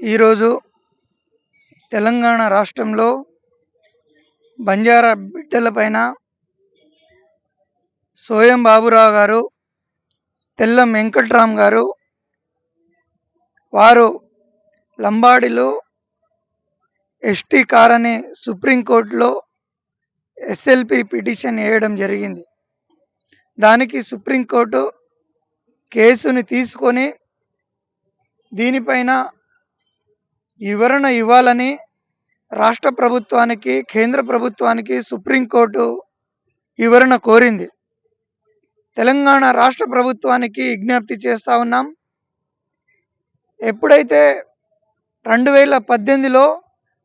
ఈరోజు తెలంగాణ రాష్ట్రంలో బంజారా బిడ్డలపైన సోయం బాబురావు గారు తెల్లం వెంకట్రామ్ గారు వారు లంబాడిలో ఎస్టీ కారని సుప్రీంకోర్టులో ఎస్ఎల్పి పిటిషన్ వేయడం జరిగింది. దానికి సుప్రీంకోర్టు కేసుని తీసుకొని దీనిపైన వివరణ ఇవ్వాలని రాష్ట్ర ప్రభుత్వానికి కేంద్ర ప్రభుత్వానికి సుప్రీంకోర్టు వివరణ కోరింది. తెలంగాణ రాష్ట్ర ప్రభుత్వానికి విజ్ఞప్తి చేస్తూ ఉన్నాం. ఎప్పుడైతే రెండు వేల పద్దెనిమిదిలో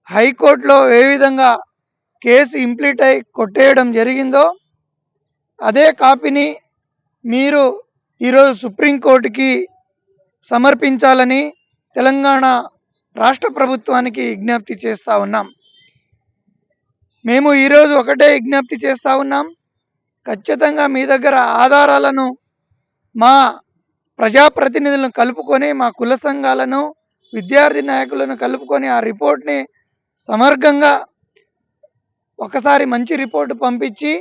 హైకోర్టులో ఏ విధంగా కేసు ఇంప్లీట్ అయి కొట్టేయడం జరిగిందో అదే కాపీని మీరు ఈరోజు సుప్రీంకోర్టుకి సమర్పించాలని తెలంగాణ రాష్ట్ర ప్రభుత్వానికి విజ్ఞప్తి చేస్తూ ఉన్నాం. మేము ఈరోజు ఒకటే విజ్ఞప్తి చేస్తూ ఉన్నాం. ఖచ్చితంగా మీ దగ్గర ఆధారాలను మా ప్రజాప్రతినిధులను కలుపుకొని మా కుల సంఘాలను విద్యార్థి నాయకులను కలుపుకొని ఆ రిపోర్ట్ని సమగ్రంగా ఒకసారి మంచి రిపోర్టు పంపించి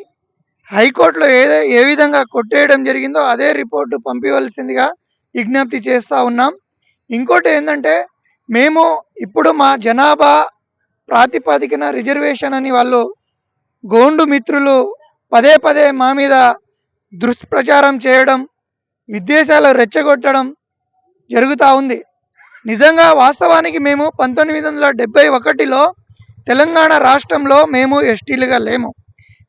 హైకోర్టులో ఏదే ఏ విధంగా కొట్టేయడం జరిగిందో అదే రిపోర్టు పంపించవలసిందిగా విజ్ఞప్తి చేస్తూ ఉన్నాం. ఇంకోటి ఏంటంటే మేము ఇప్పుడు మా జనాభా ప్రాతిపదికన రిజర్వేషన్ అని వాళ్ళు గోండు మిత్రులు పదే పదే మా మీద దుష్ప్రచారం చేయడం విద్వేషాలు రెచ్చగొట్టడం జరుగుతూ ఉంది. నిజంగా వాస్తవానికి మేము పంతొమ్మిది వందల డెబ్బై ఒకటిలో తెలంగాణ రాష్ట్రంలో మేము ఎస్టీలుగా లేము.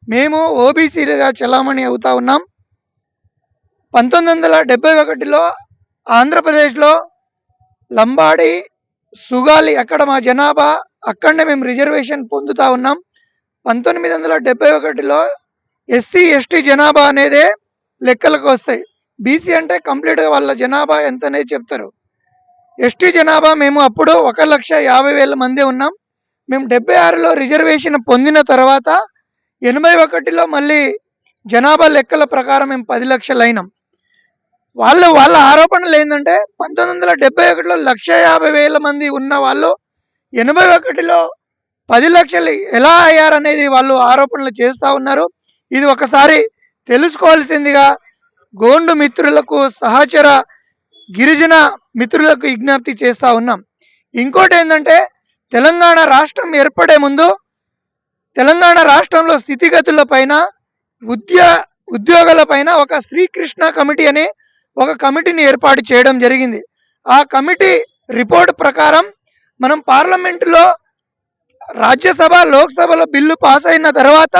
మేము ఓబీసీలుగా చలామణి అవుతా ఉన్నాం. పంతొమ్మిది వందల డెబ్బై ఒకటిలో ఆంధ్రప్రదేశ్లో లంబాడి సుగాలి అక్కడ మా జనాభా. అక్కడనే మేము రిజర్వేషన్ పొందుతా ఉన్నాం. పంతొమ్మిది వందల డెబ్బై ఒకటిలో ఎస్సీ ఎస్టీ జనాభా అనేదే లెక్కలకు వస్తాయి. బీసీ అంటే కంప్లీట్గా వాళ్ళ జనాభా ఎంత అనేది చెప్తారు. ఎస్టీ జనాభా మేము అప్పుడు ఒక లక్ష యాభై వేల మంది ఉన్నాం. మేము డెబ్బై ఆరులో రిజర్వేషన్ పొందిన తర్వాత ఎనభై ఒకటిలో మళ్ళీ జనాభా లెక్కల ప్రకారం మేము పది లక్షలు అయినాం వాళ్ళు వాళ్ళ ఆరోపణలు ఏంటంటే పంతొమ్మిది వందల డెబ్బై ఒకటిలో లక్ష యాభై వేల మంది ఉన్న వాళ్ళు ఎనభై ఒకటిలో పది లక్షలు ఎలా అయ్యారనేది వాళ్ళు ఆరోపణలు చేస్తూ ఉన్నారు. ఇది ఒకసారి తెలుసుకోవాల్సిందిగా గోండు మిత్రులకు సహచర గిరిజన మిత్రులకు విజ్ఞప్తి చేస్తూ ఉన్నాం. ఇంకోటి ఏంటంటే తెలంగాణ రాష్ట్రం ఏర్పడే ముందు తెలంగాణ రాష్ట్రంలో స్థితిగతుల పైన ఉద్యో ఉద్యోగాల పైన ఒక శ్రీకృష్ణ కమిటీ అనే ఒక కమిటీని ఏర్పాటు చేయడం జరిగింది. ఆ కమిటీ రిపోర్ట్ ప్రకారం మనం పార్లమెంటులో రాజ్యసభ లోక్సభలో బిల్లు పాస్ అయిన తర్వాత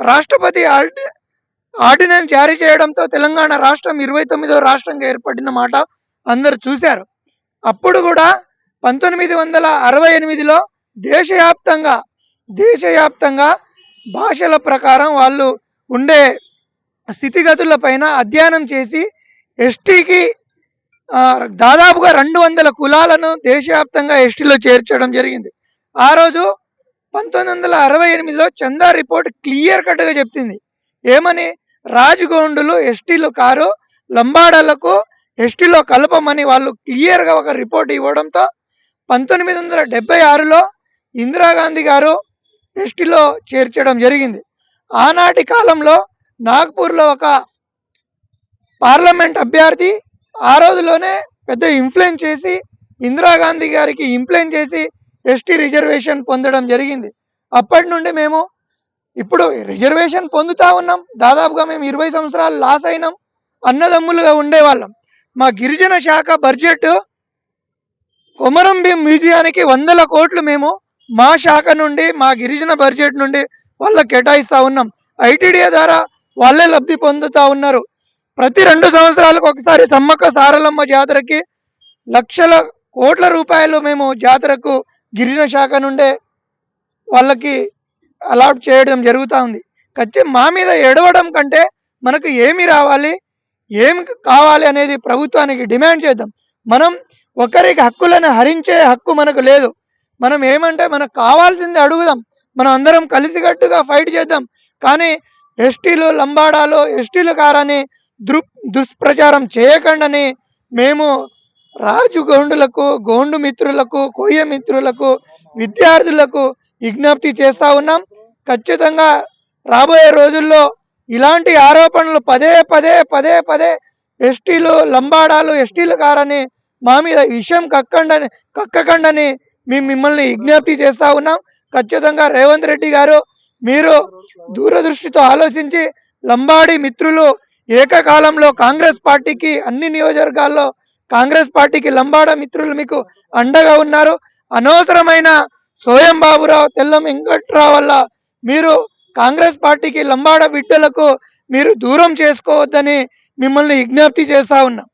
రాష్ట్రపతి ఆర్డినెన్స్ జారీ చేయడంతో తెలంగాణ రాష్ట్రం ఇరవై తొమ్మిదో రాష్ట్రంగా ఏర్పడిన మాట అందరు చూశారు. అప్పుడు కూడా పంతొమ్మిది వందల అరవై ఎనిమిదిలో దేశవ్యాప్తంగా దేశవ్యాప్తంగా భాషల ప్రకారం వాళ్ళు ఉండే స్థితిగతుల పైన అధ్యయనం చేసి ఎస్టీకి దాదాపుగా రెండు వందల కులాలను దేశవ్యాప్తంగా ఎస్టీలో చేర్చడం జరిగింది. ఆ రోజు పంతొమ్మిది వందల అరవై ఎనిమిదిలో చందా రిపోర్ట్ క్లియర్ కట్గా చెప్తుంది. ఏమని? రాజగోండులు ఎస్టీలు కారు లంబాడలకు ఎస్టీలో కలపమని వాళ్ళు క్లియర్గా ఒక రిపోర్ట్ ఇవ్వడంతో పంతొమ్మిది వందల డెబ్బై ఆరులో ఇందిరాగాంధీ గారు ఎస్టీలో చేర్చడం జరిగింది. ఆనాటి కాలంలో నాగ్పూర్లో ఒక పార్లమెంట్ అభ్యర్థి ఆ రోజులోనే పెద్ద ఇన్ఫ్లుయెన్స్ చేసి ఇందిరాగాంధీ గారికి ఇంప్లైన్ చేసి ఎస్టీ రిజర్వేషన్ పొందడం జరిగింది. అప్పటి నుండి మేము ఇప్పుడు రిజర్వేషన్ పొందుతూ ఉన్నాం. దాదాపుగా మేము ఇరవై సంవత్సరాలు లాస్ అయినాం. అన్నదమ్ములుగా ఉండేవాళ్ళం. మా గిరిజన శాఖ బడ్జెట్ కొమరం భీం మ్యూజియానికి వందల కోట్లు మేము మా శాఖ నుండి మా గిరిజన బడ్జెట్ నుండి వాళ్ళకి కేటాయిస్తూ ఉన్నాం. ఐటీడీఏ ద్వారా వాళ్ళే లబ్ధి పొందుతూ ఉన్నారు. ప్రతి రెండు సంవత్సరాలకు ఒకసారి సమ్మక్క సారలమ్మ జాతరకి లక్షల కోట్ల రూపాయలు మేము జాతరకు గిరిజన శాఖ నుండే వాళ్ళకి అలాట్ చేయడం జరుగుతూ ఉంది. ఖచ్చితంగా మా మీద ఎడవడం కంటే మనకు ఏమి రావాలి ఏమి కావాలి అనేది ప్రభుత్వానికి డిమాండ్ చేద్దాం. మనం ఒకరికి హక్కులను హరించే హక్కు మనకు లేదు. మనం ఏమంటే మనకు కావాల్సింది అడుగుదాం. మనం అందరం కలిసికట్టుగా ఫైట్ చేద్దాం. కానీ ఎస్టీలు లంబాడాలు ఎస్టీలు కారని దృ దుష్ప్రచారం చేయకండని మేము రాజు గోండులకు గోండు మిత్రులకు కోయ మిత్రులకు విద్యార్థులకు విజ్ఞప్తి చేస్తూ ఉన్నాం. ఖచ్చితంగా రాబోయే రోజుల్లో ఇలాంటి ఆరోపణలు పదే పదే పదే పదే ఎస్టీలు లంబాడాలు ఎస్టీలు కారని మా మీద విషయం కక్కండని కక్కకండని మేము మిమ్మల్ని విజ్ఞప్తి చేస్తూ ఉన్నాం. ఖచ్చితంగా రేవంత్ రెడ్డి గారు మీరు దూరదృష్టితో ఆలోచించి లంబాడి మిత్రులు ఏకకాలంలో కాంగ్రెస్ పార్టీకి అన్ని నియోజకవర్గాల్లో కాంగ్రెస్ పార్టీకి లంబాడ మిత్రులు మీకు అండగా ఉన్నారు. అనవసరమైన సోయం బాబురావు తెల్లం వెంకట్రావు వల్ల మీరు కాంగ్రెస్ పార్టీకి లంబాడ బిడ్డలకు మీరు దూరం చేసుకోవద్దని మిమ్మల్ని విజ్ఞప్తి చేస్తా ఉన్నాం.